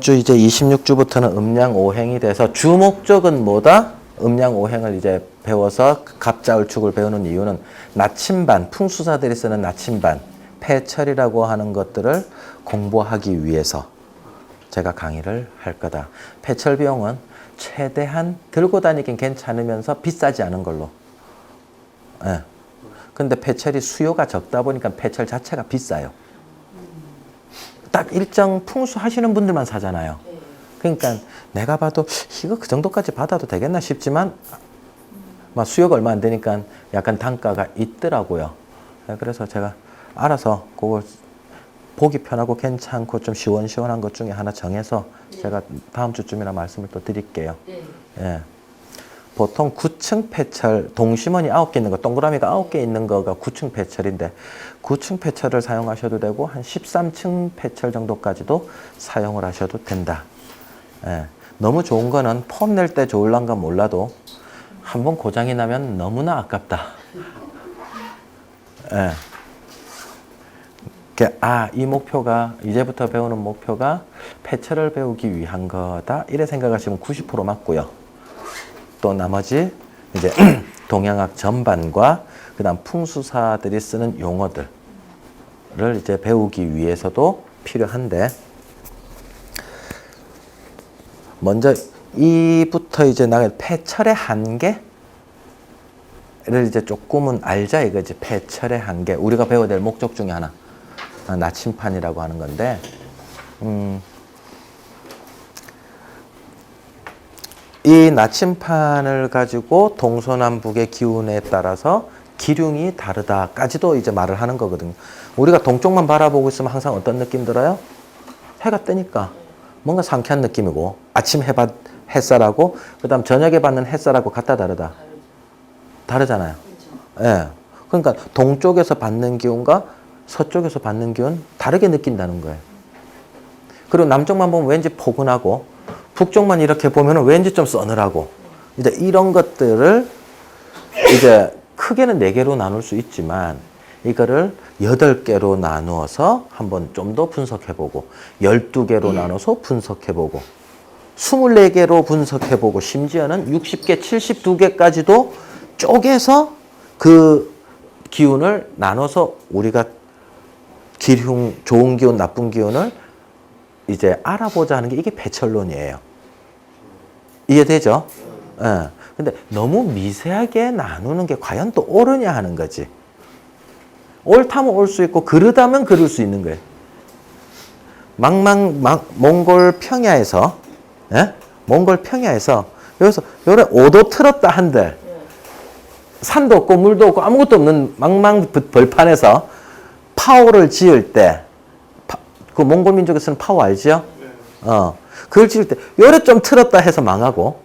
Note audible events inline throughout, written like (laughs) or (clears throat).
주 이제 26주부터는 음양 오행이 돼서 주 목적은 뭐다? 음양 오행을 이제 배워서 갑자을축을 배우는 이유는 나침반 풍수사들이 쓰는 나침반 폐철이라고 하는 것들을 공부하기 위해서 제가 강의를 할 거다. 폐철 비용은 최대한 들고 다니긴 괜찮으면서 비싸지 않은 걸로. 예. 근데 폐철이 수요가 적다 보니까 폐철 자체가 비싸요. 딱 일정 풍수 하시는 분들만 사잖아요. 그러니까 내가 봐도 이거 그 정도까지 받아도 되겠나 싶지만 막 수요가 얼마 안 되니까 약간 단가가 있더라고요. 네, 그래서 제가 알아서 그걸 보기 편하고 괜찮고 좀 시원시원한 것 중에 하나 정해서 제가 다음 주쯤이나 말씀을 또 드릴게요. 네. 예. 보통 9층 폐철, 동심원이 9개 있는 거, 동그라미가 9개 있는 거가 9층 폐철인데 9층 폐철을 사용하셔도 되고 한 13층 폐철 정도까지도 사용을 하셔도 된다. 예. 너무 좋은 거는 폼 낼 때 좋을란가 몰라도 한 번 고장이 나면 너무나 아깝다. 예. 아, 이 목표가 이제부터 배우는 목표가 폐철을 배우기 위한 거다. 이래 생각하시면 90% 맞고요. 또 나머지 이제 (clears throat) 동양학 전반과 그다음 풍수사들이 쓰는 용어들을 이제 배우기 위해서도 필요한데 먼저 이부터 이제 나갈 폐철의 한계를 이제 조금은 알자 이거지 폐철의 한계. 우리가 배워야 될 목적 중에 하나. 아, 나침판이라고 하는 건데. 음, 이 나침판을 가지고 동서남북의 기운에 따라서 기륭이 다르다까지도 이제 말을 하는 거거든요. 우리가 동쪽만 바라보고 있으면 항상 어떤 느낌 들어요? 해가 뜨니까 뭔가 상쾌한 느낌이고 아침 해밭 햇살하고 그다음 저녁에 받는 햇살하고 같다 다르다 다르잖아요. 예. 그러니까 동쪽에서 받는 기운과 서쪽에서 받는 기운 다르게 느낀다는 거예요. 그리고 남쪽만 보면 왠지 포근하고 북쪽만 이렇게 보면은 왠지 좀 서늘하고 이제 이런 것들을 이제 크게는 네 개로 나눌 수 있지만 이거를 여덟 개로 나누어서 한번 좀 더 분석해 보고 열두 개로 나눠서 분석해 보고 스물네 개로 분석해 보고 심지어는 60개, 72개까지도 쪼개서 그 기운을 나눠서 우리가 기흉, 좋은 기운, 나쁜 기운을 이제 알아보자 하는 게 이게 배철론이에요. 이해되죠? 예. 근데 너무 미세하게 나누는 게 과연 또 옳으냐 하는 거지. 옳다면 올 수 있고 그르다면 그를 수 있는 거예요. 망망 망, 몽골 평야에서 예? 몽골 평야에서 여기서 요래 오도 틀었다 한들 산도 없고 물도 없고 아무것도 없는 망망 벌판에서 파오를 지을 때 그 몽골 민족에 쓰는 파오 알지요? 어. 그걸 지을 때 요래 좀 틀었다 해서 망하고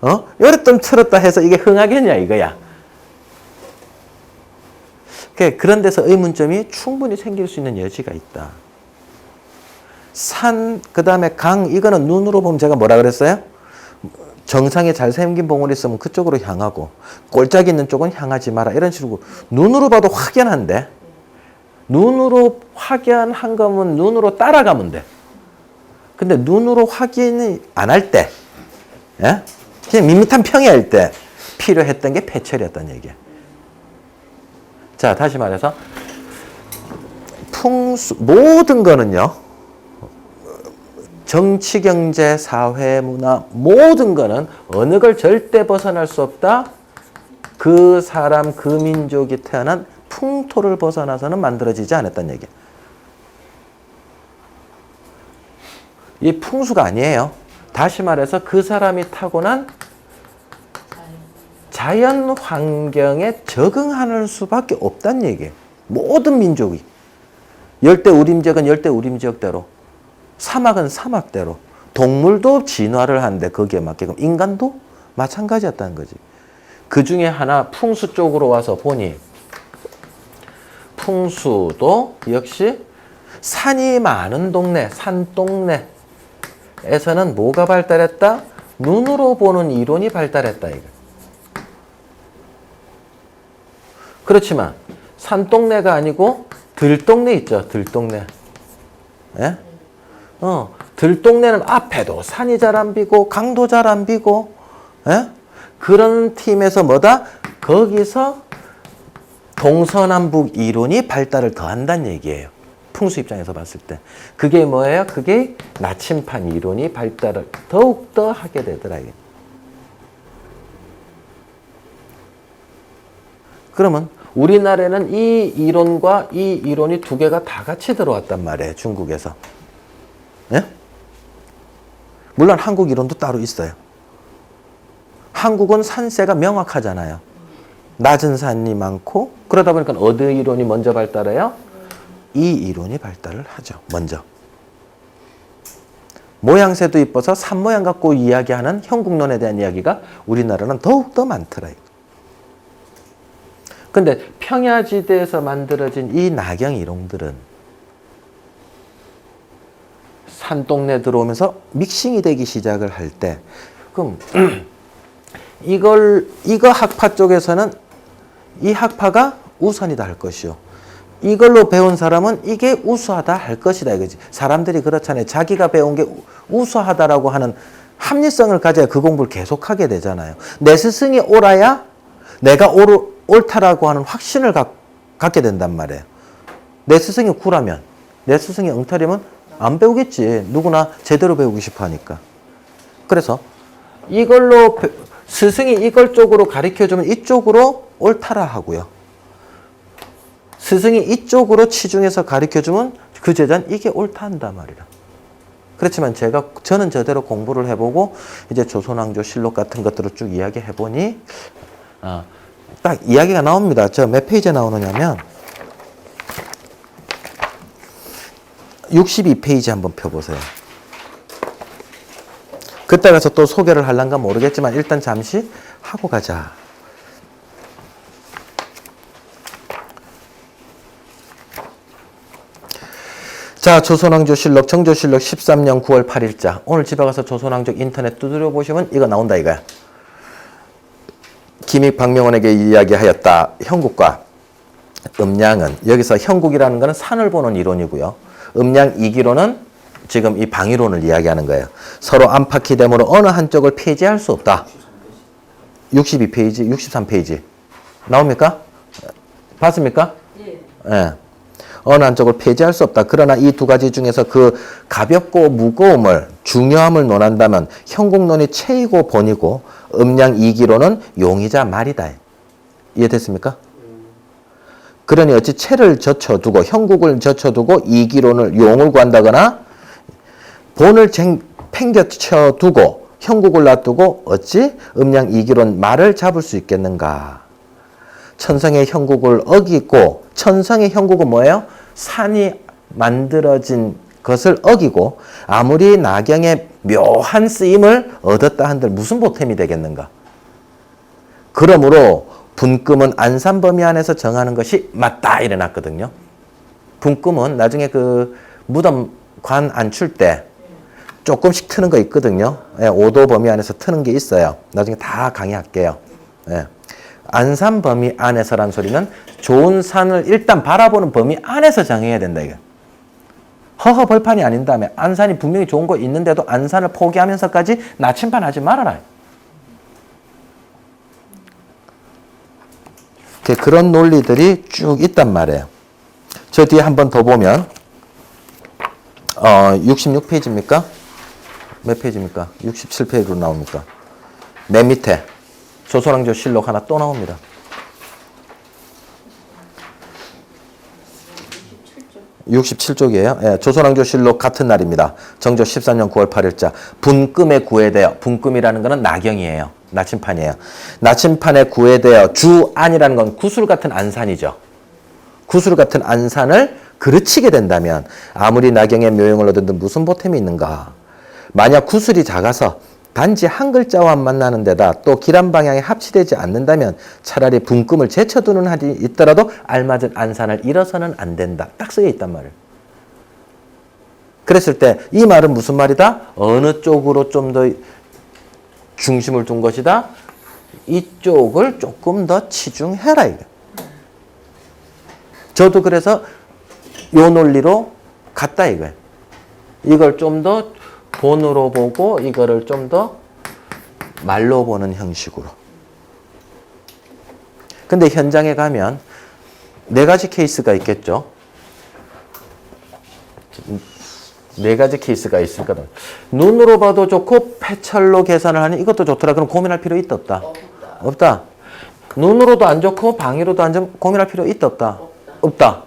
어? 요래 좀 틀었다 해서 이게 흥하겠냐 이거야. 그 그런 데서 의문점이 충분히 생길 수 있는 여지가 있다. 산, 그 다음에 강, 이거는 눈으로 보면 제가 뭐라 그랬어요? 정상에 잘 생긴 봉우리 있으면 그쪽으로 향하고, 꼴짝 있는 쪽은 향하지 마라. 이런 식으로 눈으로 봐도 확연한데, 눈으로 확연한 거면 눈으로 따라가면 돼. 근데 눈으로 확인을 안할 때, 예? 그냥 밋밋한 평야일 때 필요했던 게 폐철이었던 얘기야. 자, 다시 말해서 풍수 모든 거는요. 정치, 경제, 사회, 문화 모든 거는 어느 걸 절대 벗어날 수 없다. 그 사람, 그 민족이 태어난 풍토를 벗어나서는 만들어지지 않았다는 얘기야. 이 풍수가 아니에요. 다시 말해서 그 사람이 타고난 자연 환경에 적응할 수밖에 없다는 얘기예요. 모든 민족이. 열대 우림 지역은 열대 우림 지역대로, 사막은 사막대로, 동물도 진화를 하는데 거기에 맞게끔 인간도 마찬가지였다는 거지. 그 중에 하나 풍수 쪽으로 와서 보니 풍수도 역시 산이 많은 동네, 산 동네 에서는 뭐가 발달했다? 눈으로 보는 이론이 발달했다 이거. 그렇지만 산동네가 아니고 들동네 있죠. 들동네. 예? 어, 들동네는 앞에도 산이 잘 안 비고 강도 잘 안 비고 예? 그런 팀에서 뭐다? 거기서 동서남북 이론이 발달을 더 한다는 얘기예요. 풍수 입장에서 봤을 때. 그게 뭐예요? 그게 나침판 이론이 발달을 더욱더 하게 되더라. 이게. 그러면 우리나라에는 이 이론과 이 이론이 두 개가 다 같이 들어왔단 말이에요. 중국에서. 예? 물론 한국 이론도 따로 있어요. 한국은 산세가 명확하잖아요. 낮은 산이 많고 그러다 보니까 어느 이론이 먼저 발달해요? 이 이론이 발달을 하죠. 먼저. 모양새도 이뻐서 산 모양 갖고 이야기하는 형국론에 대한 이야기가 우리나라는 더욱더 많더라. 근데 평야지대에서 만들어진 이 나경 이론들은 산동네 들어오면서 믹싱이 되기 시작을 할 때 그럼 (clears throat) 이걸 이거 학파 쪽에서는 이 학파가 우선이다 할 것이요. 이걸로 배운 사람은 이게 우수하다 할 것이다 이거지. 사람들이 그렇잖아요. 자기가 배운 게 우- 우수하다라고 하는 합리성을 가져야 그 공부를 계속하게 되잖아요. 내 스승이 옳아야 내가 옳, 옳다라고 하는 확신을 갖, 갖게 된단 말이에요. 내 스승이 구라면, 내 스승이 엉터리면 안 배우겠지. 누구나 제대로 배우고 싶어 하니까. 그래서 이걸로 배- 스승이 이걸 쪽으로 가르쳐 주면 이쪽으로 옳다라 하고요. 스승이 이쪽으로 치중해서 가르쳐 주면 그 제자는 이게 옳다 한단 말이라. 그렇지만 제가 저는 저대로 공부를 해보고 이제 조선왕조 실록 같은 것들을 쭉 이야기해 보니 아, 딱 이야기가 나옵니다. 저 몇 페이지에 나오느냐면 62페이지 한번 펴보세요. 그때 가서 또 소개를 할란가 모르겠지만 일단 잠시 하고 가자. 자, 조선왕조실록, 정조실록 13년 9월 8일자. 오늘 집에 가서 조선왕조 인터넷 두드려 보시면 이거 나온다 이거야. 김익 박명원에게 이야기하였다. 형국과 음양은 여기서 형국이라는 것은 산을 보는 이론이고요. 음양 이기론은 지금 이 방이론을 이야기하는 거예요. 서로 안팎이 되므로 어느 한쪽을 폐지할 수 없다. 62페이지, 63페이지. 나옵니까? 봤습니까? 예. 어느 한쪽을 폐지할 수 없다. 그러나 이 두 가지 중에서 그 가볍고 무거움을 중요함을 논한다면 형국론이 체이고 본이고 음양 이기론은 용이자 말이다. 이해됐습니까? 그러니 어찌 체를 젖혀두고 형국을 젖혀두고 이기론을 용을 구한다거나 본을 쟁, 팽겨쳐두고 형국을 놔두고 어찌 음양 이기론 말을 잡을 수 있겠는가? 천성의 형국을 어기고 천성의 형국은 뭐예요? 산이 만들어진 것을 어기고 아무리 나경의 묘한 쓰임을 얻었다 한들 무슨 보탬이 되겠는가? 그러므로 분금은 안산 범위 안에서 정하는 것이 맞다 이래놨거든요. 분금은 나중에 그 무덤 관 안출 때 조금씩 트는 거 있거든요. 예, 5도 범위 안에서 트는 게 있어요. 나중에 다 강의할게요. 예. 안산 범위 안에서란 소리는 좋은 산을 일단 바라보는 범위 안에서 정해야 된다 이거. 허허 벌판이 아닌 다음에 안산이 분명히 좋은 거 있는데도 안산을 포기하면서까지 나침반 하지 말아라. 그런 논리들이 쭉 있단 말이에요. 저 뒤에 한 번 더 보면 어, 66페이지입니까? 몇 페이지입니까? 67페이지로 나옵니까? 맨 밑에 조선왕조 실록 하나 또 나옵니다. 67쪽이에요. 예, 조선왕조실록 같은 날입니다. 정조 14년 9월 8일자. 분금에 구애되어 분금이라는 것은 나경이에요. 나침판이에요. 나침판에 구애되어 주안이라는 건 구슬 같은 안산이죠. 구슬 같은 안산을 그르치게 된다면 아무리 나경의 묘용을 얻은 무슨 보탬이 있는가? 만약 구슬이 작아서 단지 한 글자와 만나는 데다 또 길한 방향에 합치되지 않는다면 차라리 분금을 제쳐두는 한이 있더라도 알맞은 안산을 잃어서는 안 된다. 딱 쓰여 있단 말이에요. 그랬을 때 이 말은 무슨 말이다? 어느 쪽으로 좀 더 중심을 둔 것이다? 이쪽을 조금 더 치중해라 이거. 저도 그래서 요 논리로 갔다 이거예요. 이걸 좀 더 본으로 보고 이거를 좀 더 말로 보는 형식으로. 근데 현장에 가면 네 가지 케이스가 있겠죠. 네 가지 케이스가 있을 거다. 눈으로 봐도 좋고 패철로 계산을 하니 이것도 좋더라. 그럼 고민할 필요 있다 없다? 없다. 눈으로도 안 좋고 방위로도 안 좋고 고민할 필요 있다 없다? 없다.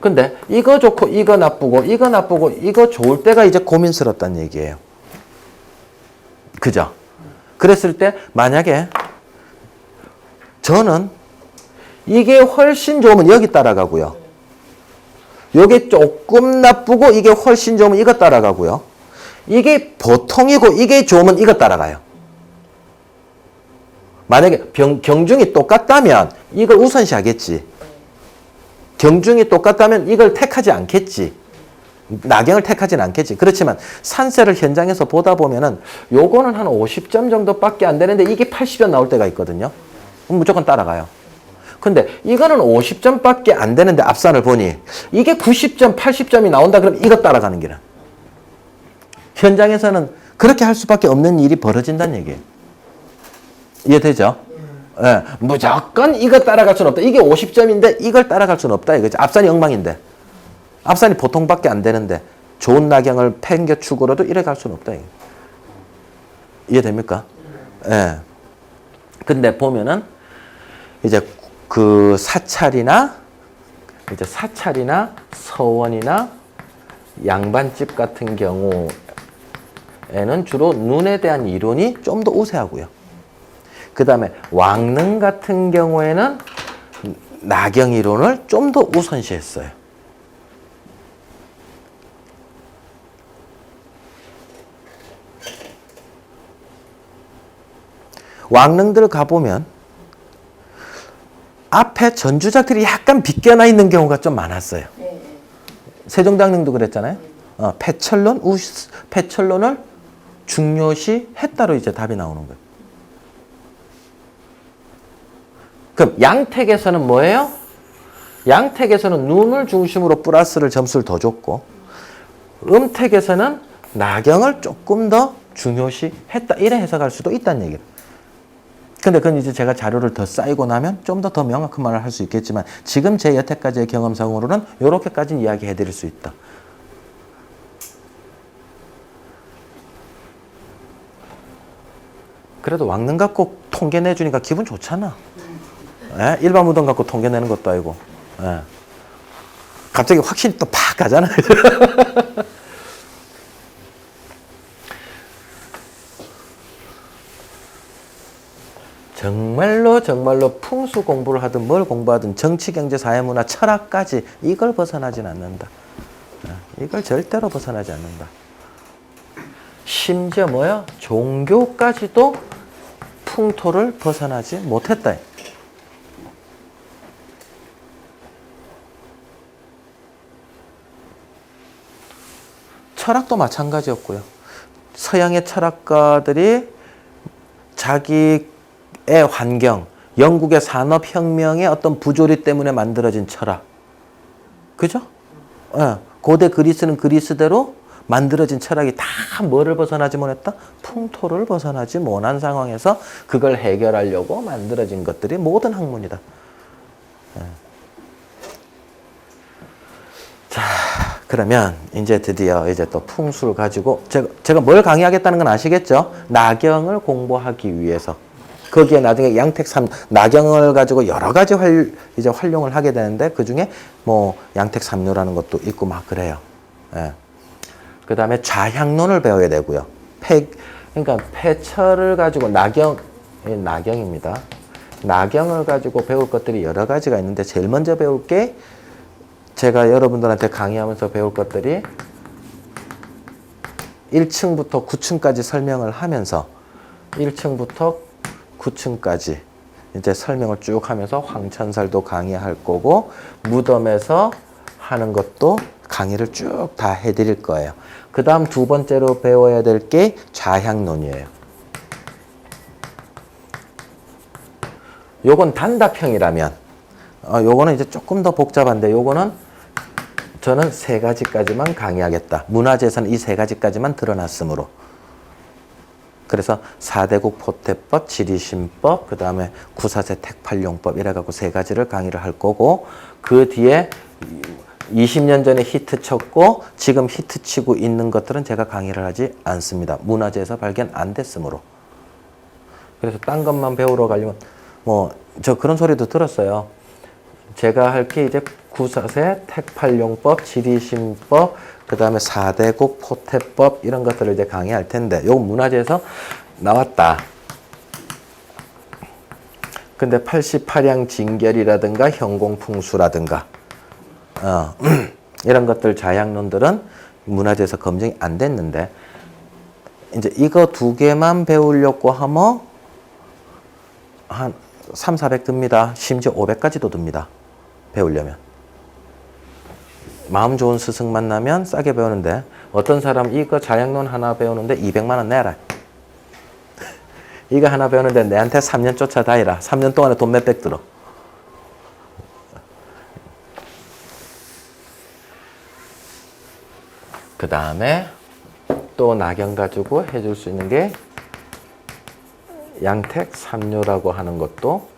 근데 이거 좋고 이거 나쁘고 이거 나쁘고 이거 좋을 때가 이제 고민스럽다는 얘기예요. 그죠? 그랬을 때 만약에 저는 이게 훨씬 좋으면 여기 따라가고요. 요게 조금 나쁘고 이게 훨씬 좋으면 이거 따라가고요. 이게 보통이고 이게 좋으면 이거 따라가요. 만약에 병, 경중이 똑같다면 이걸 우선시하겠지. 경중이 똑같다면 이걸 택하지 않겠지. 낙영을 택하진 않겠지. 그렇지만 산세를 현장에서 보다 보면은 요거는 한 50점 정도밖에 안 되는데 이게 80점 나올 때가 있거든요. 그럼 무조건 따라가요. 근데 이거는 50점밖에 안 되는데 앞산을 보니 이게 90점, 80점이 나온다 그러면 이거 따라가는 기는 현장에서는 그렇게 할 수밖에 없는 일이 벌어진다는 얘기예요. 이해되죠? 예, 무조건 이거 따라갈 수는 없다. 이게 50점인데 이걸 따라갈 수는 없다. 이거지. 앞산이 엉망인데. 앞산이 보통밖에 안 되는데 좋은 낙영을 팽겨축으로도 이래 갈 수는 없다. 이거. 이해됩니까? 예. 근데 보면은 이제 그 사찰이나 이제 사찰이나 서원이나 양반집 같은 경우에는 주로 눈에 대한 이론이 좀 더 우세하고요. 그 다음에 왕릉 같은 경우에는 나경 이론을 좀 더 우선시했어요. 왕릉들 가보면 앞에 전주작들이 약간 빗겨나 있는 경우가 좀 많았어요. 세종당릉도 그랬잖아요. 어, 패철론, 우, 패철론을 중요시 했다로 이제 답이 나오는 거예요. 그럼 양택에서는 뭐예요? 양택에서는 눈을 중심으로 플러스를 점수를 더 줬고 음택에서는 나경을 조금 더 중요시 했다. 이래 해석할 수도 있다는 얘기예요. 근데 그건 이제 제가 자료를 더 쌓이고 나면 좀 더 더 명확한 말을 할 수 있겠지만 지금 제 여태까지의 경험상으로는 이렇게까지는 이야기해 드릴 수 있다. 그래도 왕릉 갖고 통계 내주니까 기분 좋잖아. 예? 일반 무덤 갖고 통계 내는 것도 아니고. 예. 갑자기 확신이 또팍 가잖아. (laughs) 정말로 정말로 풍수 공부를 하든 뭘 공부하든 정치, 경제, 사회, 문화, 철학까지 이걸 벗어나진 않는다. 예, 이걸 절대로 벗어나지 않는다. 심지어 뭐야? 종교까지도 풍토를 벗어나지 못했다. 철학도 마찬가지였고요. 서양의 철학가들이 자기의 환경, 영국의 산업혁명의 어떤 부조리 때문에 만들어진 철학. 그죠? 예, 고대 그리스는 그리스대로 만들어진 철학이 다 뭐를 벗어나지 못했다? 풍토를 벗어나지 못한 상황에서 그걸 해결하려고 만들어진 것들이 모든 학문이다. 예. 자, 그러면 이제 드디어 이제 또 풍수를 가지고 제가, 제가 뭘 강의하겠다는 건 아시겠죠? 나경을 공부하기 위해서. 거기에 나중에 양택 삼 나경을 가지고 여러 가지 활 이제 활용을 하게 되는데 그 중에 뭐 양택 삼류라는 것도 있고 막 그래요. 예. 그 다음에 좌향론을 배워야 되고요. 폐, 그러니까 폐철을 가지고 나경, 예, 나경입니다. 나경을 가지고 배울 것들이 여러 가지가 있는데 제일 먼저 배울 게 제가 여러분들한테 강의하면서 배울 것들이 1층부터 9층까지 설명을 하면서 1층부터 9층까지 이제 설명을 쭉 하면서 황천살도 강의할 거고 무덤에서 하는 것도 강의를 쭉 다 해드릴 거예요. 그 다음 두 번째로 배워야 될 게 좌향론이에요. 요건 단답형이라면, 어, 요거는 이제 조금 더 복잡한데, 요거는 저는 세 가지까지만 강의하겠다. 문화재에서는 이세 가지까지만 드러났으므로. 그래서 사대국 포태법, 지리신법, 그 다음에 구사세 택팔용법 이래갖고 세 가지를 강의를 할 거고 그 뒤에 20년 전에 히트 쳤고 지금 히트 치고 있는 것들은 제가 강의를 하지 않습니다. 문화재에서 발견 안 됐으므로. 그래서 딴 것만 배우러 가려면 뭐 저 그런 소리도 들었어요. 제가 할 게 이제 구사세, 택팔용법, 지리신법, 그 다음에 사대국 포태법 이런 것들을 이제 강의할 텐데 요 문화재에서 나왔다. 근데 88양 징결이라든가 현공풍수라든가 어, (clears throat) 이런 것들 자양론들은 문화재에서 검증이 안 됐는데 이제 이거 두 개만 배우려고 하면 한 3, 400 듭니다. 심지어 500까지도 듭니다. 배우려면. 마음 좋은 스승 만나면 싸게 배우는데 어떤 사람 이거 자양론 하나 배우는데 200만 원 내라. 이거 하나 배우는데 내한테 3년 쫓아다니라. 3년 동안에 돈 몇백 들어. 그 다음에 또 낙연 가지고 해줄 수 있는 게 양택 삼료라고 하는 것도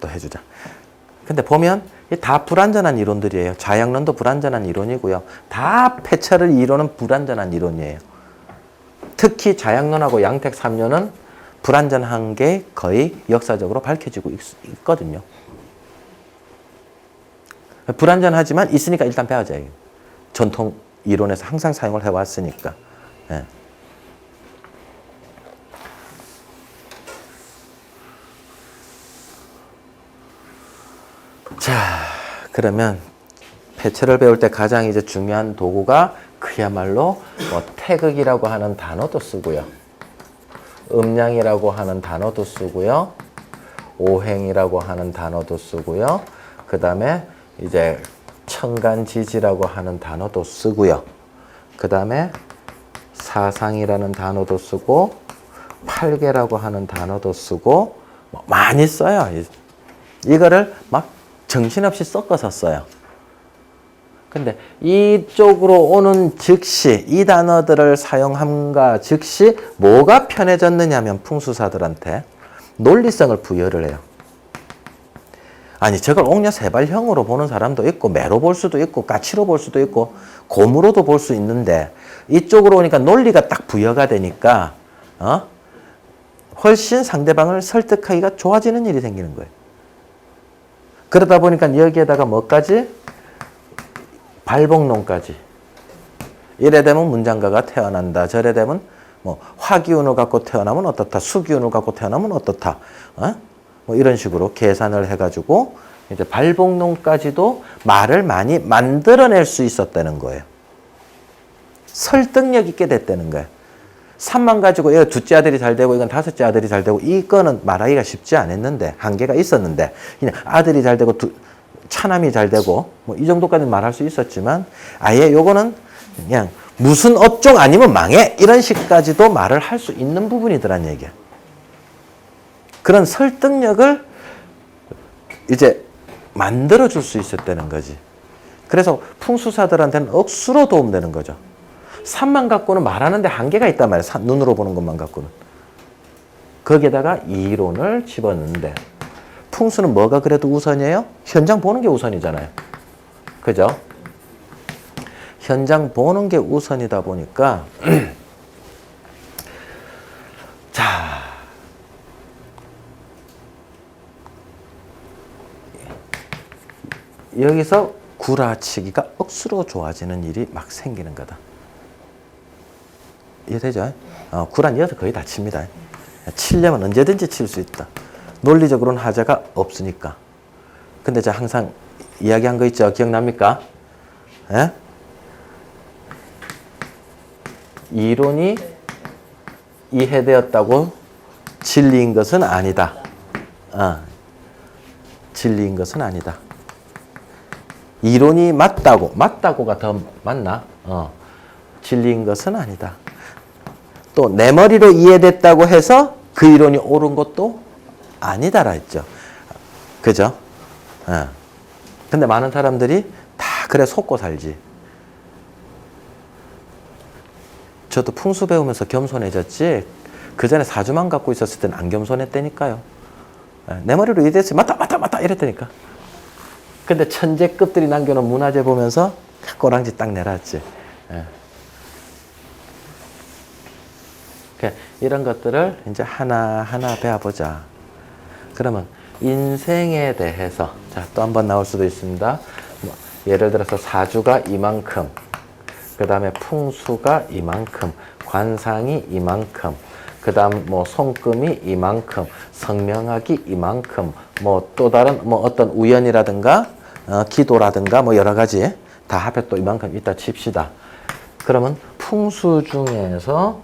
또 해주자. 근데 보면 이다 불완전한 이론들이에요. 자양론도 불완전한 이론이고요. 다 폐철을 이론은 불완전한 이론이에요. 특히 자양론하고 양택 삼료는 불완전한 게 거의 역사적으로 밝혀지고 있, 있거든요. 불완전하지만 있으니까 일단 배워져요. 전통 이론에서 항상 사용을 해왔으니까. 예. 자, 그러면 폐철을 배울 때 가장 이제 중요한 도구가 그야말로 뭐 태극이라고 하는 단어도 쓰고요. 음량이라고 하는 단어도 쓰고요. 오행이라고 하는 단어도 쓰고요. 그 다음에 이제 청간지지라고 하는 단어도 쓰고요. 그 다음에 사상이라는 단어도 쓰고 팔계라고 하는 단어도 쓰고 뭐 많이 써요. 이- 이거를 막 정신없이 섞어서 써요. 근데 이쪽으로 오는 즉시 이 단어들을 사용함과 즉시 뭐가 편해졌느냐 면 풍수사들한테 논리성을 부여를 해요. 아니 저걸 옥녀 세발형으로 보는 사람도 있고 매로 볼 수도 있고 까치로 볼 수도 있고 고무로도 볼 수 있는데 이쪽으로 오니까 논리가 딱 부여가 되니까 어? 훨씬 상대방을 설득하기가 좋아지는 일이 생기는 거예요. 그러다 보니까 여기에다가 뭐까지? 발복론까지. 이래 되면 문장가가 태어난다. 저래 되면 뭐 화기운을 갖고 태어나면 어떻다. 수기운을 갖고 태어나면 어떻다. 어? 뭐 이런 식으로 계산을 해가지고 이제 발복론까지도 말을 많이 만들어낼 수 있었다는 거예요. 설득력 있게 됐다는 거예요. 산만 가지고 이거 둘째 아들이 잘 되고 이건 다섯째 아들이 잘 되고 이거는 말하기가 쉽지 않았는데 한계가 있었는데 그냥 아들이 잘 되고 두, 차남이 잘 되고 뭐 이 정도까지 말할 수 있었지만 아예 요거는 그냥 무슨 업종 아니면 망해 이런 식까지도 말을 할 수 있는 부분이더란 얘기야. 그런 설득력을 이제 만들어 줄 수 있었다는 거지. 그래서 풍수사들한테는 억수로 도움되는 거죠. 산만 갖고는 말하는데 한계가 있단 말이야. 산, 눈으로 보는 것만 갖고는. 거기에다가 이론을 집어넣는데 풍수는 뭐가 그래도 우선이에요? 현장 보는 게 우선이잖아요. 그죠? 현장 보는 게 우선이다 보니까 (clears throat) 자 여기서 구라치기가 억수로 좋아지는 일이 막 생기는 거다. 이해되죠? 어, 구란 이어서 거의 다 칩니다. 치려면 언제든지 칠 수 있다. 논리적으로는 하자가 없으니까. 근데 제가 항상 이야기한 거 있죠? 기억납니까? 예? 이론이 이해되었다고 진리인 것은 아니다. 어, 진리인 것은 아니다. 이론이 맞다고, 맞다고가 더 맞나? 어, 진리인 것은 아니다. 또 내 머리로 이해됐다고 해서 그 이론이 옳은 것도 아니다라 했죠. 그죠? 어. 근데 많은 사람들이 다 그래 속고 살지. 저도 풍수 배우면서 겸손해졌지. 그 전에 사주만 갖고 있었을 때는 안 겸손했다니까요. 예, 내 머리로 이랬지. 맞다, 맞다, 맞다. 이랬다니까. 근데 천재급들이 남겨놓은 문화재 보면서 꼬랑지 딱 내놨지. 예. 그러니까 이런 것들을 이제 하나하나 배워보자. 그러면 인생에 대해서 자, 또 한 번 나올 수도 있습니다. 뭐, 예를 들어서 사주가 이만큼, 그 다음에 풍수가 이만큼, 관상이 이만큼, 그 다음 뭐 손금이 이만큼, 성명학이 이만큼, 뭐 또 다른 뭐 어떤 우연이라든가 어, 기도라든가 뭐 여러 가지 다 합해 또 이만큼 있다 칩시다. 그러면 풍수 중에서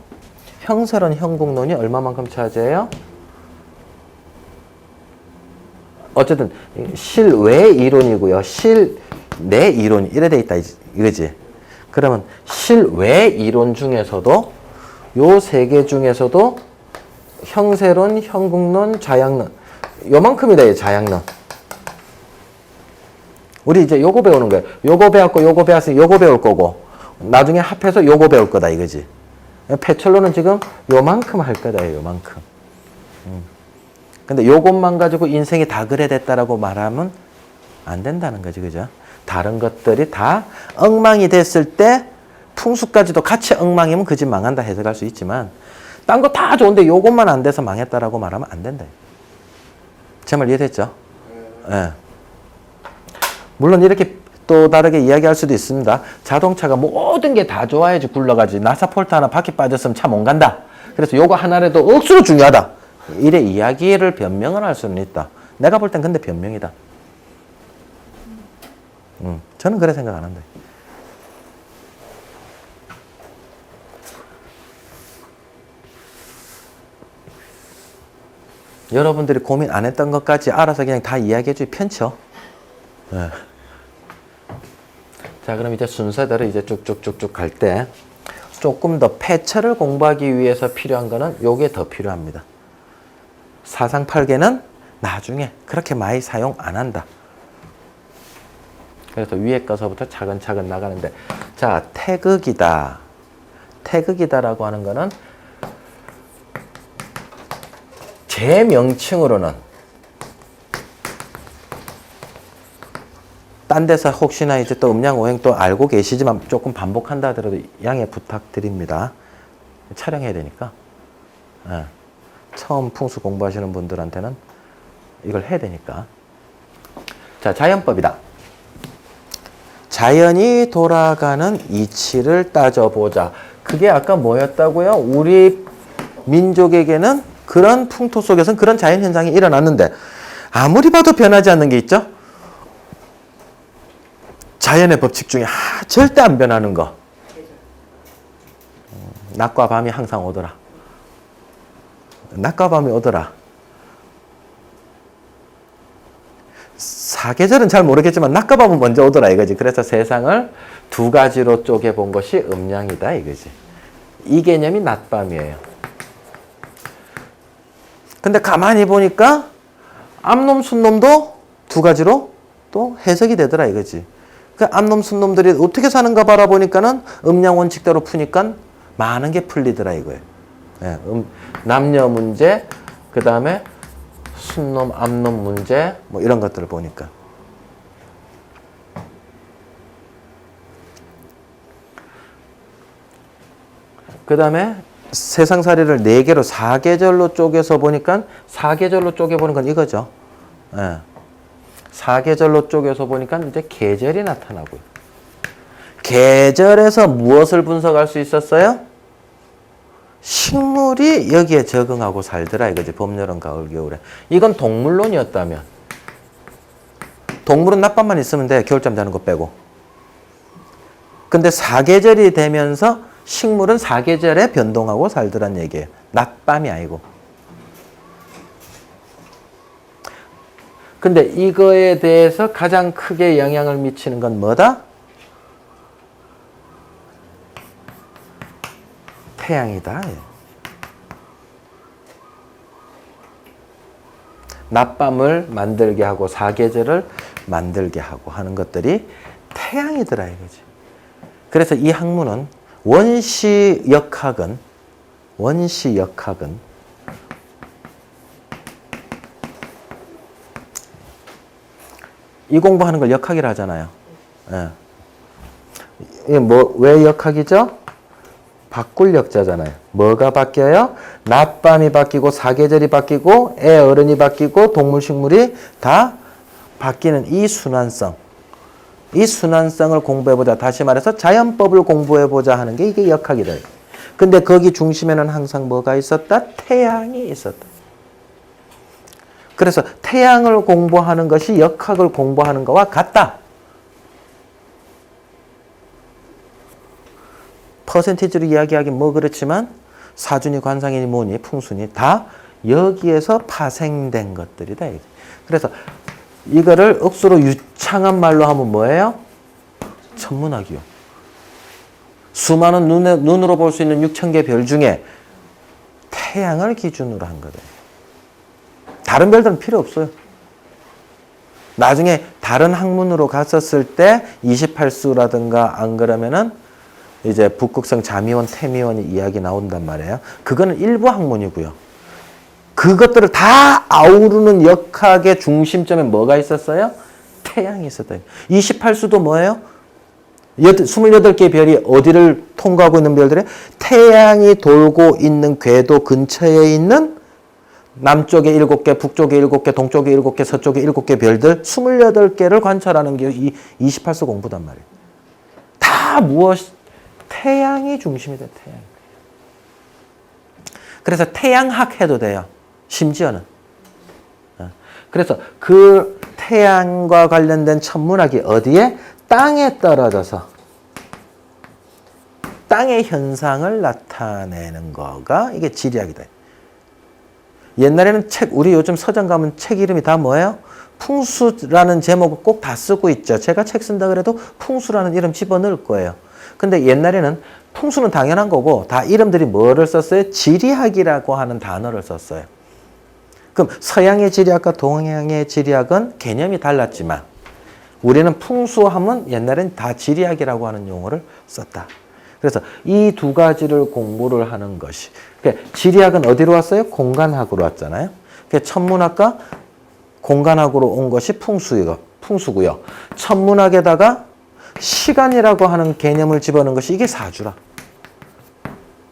형설은 형국론이 얼마만큼 차지해요? 어쨌든 실외 이론이고요. 실내 이론 이래 돼 있다 이- 이거지. 그러면 실외 이론 중에서도 요 세 개 중에서도 형세론, 형국론, 자양론 요만큼이다 이 자양론. 우리 이제 요거 배우는 거예요. 요거 배웠고 요거 배웠으니 요거 배울 거고 나중에 합해서 요거 배울 거다 이거지. 패철로는 지금 요만큼 할 거다 요만큼. 음. 근데 요것만 가지고 인생이 다 그래 됐다라고 말하면 안 된다는 거지 그죠? 다른 것들이 다 엉망이 됐을 때 풍수까지도 같이 엉망이면 그 집 망한다 해석할 수 있지만 딴 거 다 좋은데 요것만 안 돼서 망했다라고 말하면 안 된다. 제 말 이해됐죠? 예. 물론 이렇게 또 다르게 이야기할 수도 있습니다. 자동차가 모든 게 다 좋아야지 굴러가지. 나사 폴트 하나 바퀴 빠졌으면 차 못 간다. 그래서 요거 하나라도 억수로 중요하다. 이래 이야기를 변명을 할 수는 있다. 내가 볼 땐 근데 변명이다. 음, 저는 그래 생각 안 한다. 여러분들이 고민 안 했던 것까지 알아서 그냥 다 이야기해 주기 편쳐. 예. 자, 그럼 이제 순서대로 이제 쭉쭉쭉쭉 갈 때 조금 더 폐철을 공부하기 위해서 필요한 거는 요게 더 필요합니다. 사상팔계는 나중에 그렇게 많이 사용 안 한다. 그래서 위에 거서부터 차근차근 나가는데 자, 태극이다. 태극이다라고 하는 거는 제 명칭으로는 딴 데서 혹시나 이제 또 음양 오행 또 알고 계시지만 조금 반복한다 하더라도 양해 부탁드립니다. 촬영해야 되니까. 예. 처음 풍수 공부하시는 분들한테는 이걸 해야 되니까. 자, 자연법이다. 자연이 돌아가는 이치를 따져보자. 그게 아까 뭐였다고요? 우리 민족에게는 그런 풍토 속에서는 그런 자연 현상이 일어났는데 아무리 봐도 변하지 않는 게 있죠? 자연의 법칙 중에 하, 절대 안 변하는 거. 음, 낮과 밤이 항상 오더라. 낮과 밤이 오더라. 사계절은 잘 모르겠지만 낮과 밤은 먼저 오더라 이거지. 그래서 세상을 두 가지로 쪼개 본 것이 음양이다 이거지. 이 개념이 낮밤이에요. 근데 가만히 보니까 암놈 순놈도 두 가지로 또 해석이 되더라 이거지. 그 암놈 순놈들이 어떻게 사는가 바라보니까는 음양 원칙대로 푸니까 많은 게 풀리더라 이거예요. 예, 음, 남녀 문제, 그 다음에 순놈, 암놈 문제, 뭐 이런 것들을 보니까. 그 다음에 세상살이를 네 개로 사계절로 쪼개서 보니까 사계절로 쪼개보는 건 이거죠. 예. 사계절로 쪼개서 보니까 이제 계절이 나타나고요. 계절에서 무엇을 분석할 수 있었어요? 식물이 여기에 적응하고 살더라 이거지. 봄, 여름, 가을, 겨울에. 이건 동물론이었다면 동물은 낮밤만 있으면 돼. 겨울잠 자는 거 빼고. 근데 사계절이 되면서 식물은 사계절에 변동하고 살더란 얘기예요. 낮밤이 아니고. 근데 이거에 대해서 가장 크게 영향을 미치는 건 뭐다? 태양이다. 낮밤을 만들게 하고 사계절을 만들게 하고 하는 것들이 태양이더라 이거지. 그래서 이 학문은 원시 역학은 원시 역학은 이 공부하는 걸 역학이라 하잖아요. 예. 이게 뭐, 왜 역학이죠? 바꿀 역자잖아요. 뭐가 바뀌어요? 낮밤이 바뀌고 사계절이 바뀌고 애 어른이 바뀌고 동물 식물이 다 바뀌는 이 순환성. 이 순환성을 공부해보자. 다시 말해서 자연법을 공부해보자 하는 게 이게 역학이다. 근데 거기 중심에는 항상 뭐가 있었다? 태양이 있었다. 그래서 태양을 공부하는 것이 역학을 공부하는 것과 같다. 퍼센티지로 이야기하기 뭐 그렇지만 사준이 관상이니 뭐니 풍순이 다 여기에서 파생된 것들이다. 그래서 이거를 억수로 유창한 말로 하면 뭐예요? 천문학이요. 수많은 눈에, 눈으로 볼 수 있는 6천 개 별 중에 태양을 기준으로 한 거다. 다른 별들은 필요 없어요. 나중에 다른 학문으로 갔었을 때 28수라든가 안 그러면은 이제 북극성 자미원, 태미원이 이야기 나온단 말이에요. 그거는 일부 학문이고요. 그것들을 다 아우르는 역학의 중심점에 뭐가 있었어요? 태양이 있었다. 28수도 뭐예요? 28개의 별이 어디를 통과하고 있는 별들이 태양이 돌고 있는 궤도 근처에 있는 남쪽에 7개, 북쪽에 7개, 동쪽에 7개, 서쪽에 7개 별들 28개를 관찰하는 게 이 28수 공부단 말이에요. 다 무엇 태양이 중심이 돼, 태양. 그래서 태양학 해도 돼요. 심지어는. 어. 그래서 그 태양과 관련된 천문학이 어디에? 땅에 떨어져서 땅의 현상을 나타내는 거가 이게 지리학이다. 옛날에는 책, 우리 요즘 서점 가면 책 이름이 다 뭐예요? 풍수라는 제목을 꼭 다 쓰고 있죠. 제가 책 쓴다 그래도 풍수라는 이름 집어넣을 거예요. 근데 옛날에는 풍수는 당연한 거고 다 이름들이 뭐를 썼어요? 지리학이라고 하는 단어를 썼어요. 그럼 서양의 지리학과 동양의 지리학은 개념이 달랐지만 우리는 풍수하면 옛날엔 다 지리학이라고 하는 용어를 썼다. 그래서 이 두 가지를 공부를 하는 것이 그러니까 지리학은 어디로 왔어요? 공간학으로 왔잖아요. 그러니까 천문학과 공간학으로 온 것이 풍수이고 풍수고요. 천문학에다가 시간이라고 하는 개념을 집어넣은 것이 이게 사주라.